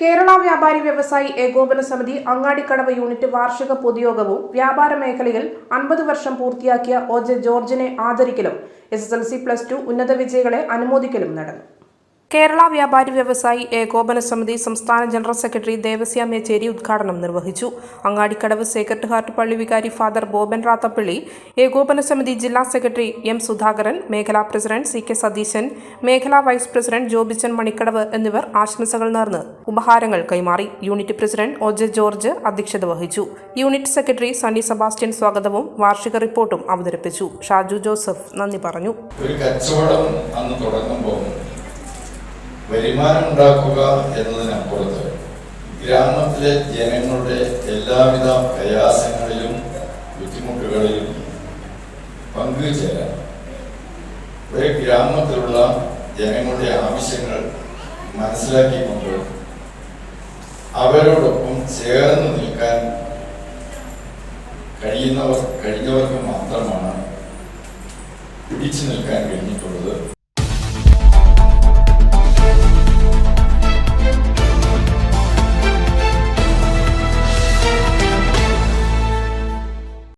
കേരള വ്യാപാരി വ്യവസായി ഏകോപന സമിതി അങ്ങാടിക്കടവ് യൂണിറ്റ് വാർഷിക പൊതുയോഗവും വ്യാപാര മേഖലയിൽ അൻപത് വർഷം പൂർത്തിയാക്കിയ ഒ ജെ ജോർജിനെ ആദരിക്കലും S S L C plus two ഉന്നത വിജയികളെ അനുമോദിക്കലും നടന്നു. കേരള വ്യാപാരി വ്യവസായി ഏകോപന സമിതി സംസ്ഥാന ജനറൽ സെക്രട്ടറി ദേവസ്യ മേച്ചേരി ഉദ്ഘാടനം നിർവഹിച്ചു. അങ്ങാടിക്കടവ് സേക്രട്ട് ഹാർട്ട് പള്ളി വികാരി ഫാദർ ബോബൻ റാത്തപ്പള്ളി ഏകോപന സമിതി ജില്ലാ സെക്രട്ടറി എം സുധാകരൻ മേഖലാ പ്രസിഡന്റ് സി കെ സതീശൻ മേഖലാ വൈസ് പ്രസിഡന്റ് ജോബിച്ചൻ മണിക്കടവ് എന്നിവർ ആശംസകൾ നേർന്ന് ഉപഹാരങ്ങൾ കൈമാറി. യൂണിറ്റ് പ്രസിഡന്റ് ഒ ജോർജ് അധ്യക്ഷത വഹിച്ചു. യൂണിറ്റ് സെക്രട്ടറി സണ്ണി സെബാസ്റ്റ്യൻ സ്വാഗതവും വാർഷിക റിപ്പോർട്ടും അവതരിപ്പിച്ചു. ഷാജു ജോസഫ് നന്ദി പറഞ്ഞു. ഒരു കച്ചവടം അന്ന് തുടങ്ങുമ്പോൾ വരുമാനം ഉണ്ടാക്കുക എന്നതിനപ്പുറത്ത് ഗ്രാമത്തിലെ ജനങ്ങളുടെ എല്ലാവിധ പ്രയാസങ്ങളിലും ബുദ്ധിമുട്ടുകളിലും പങ്കുചേരാം ഒരു ഗ്രാമത്തിലുള്ള ജനങ്ങളുടെ ആവശ്യങ്ങൾ മനസ്സിലാക്കിക്കൊണ്ട് അവരോടൊപ്പം ചേർന്ന് നിൽക്കാൻ കഴിയുന്നവർ കഴിഞ്ഞവർക്ക് മാത്രമാണ് പിടിച്ചു നിൽക്കാൻ കഴിഞ്ഞിട്ടുള്ളത്.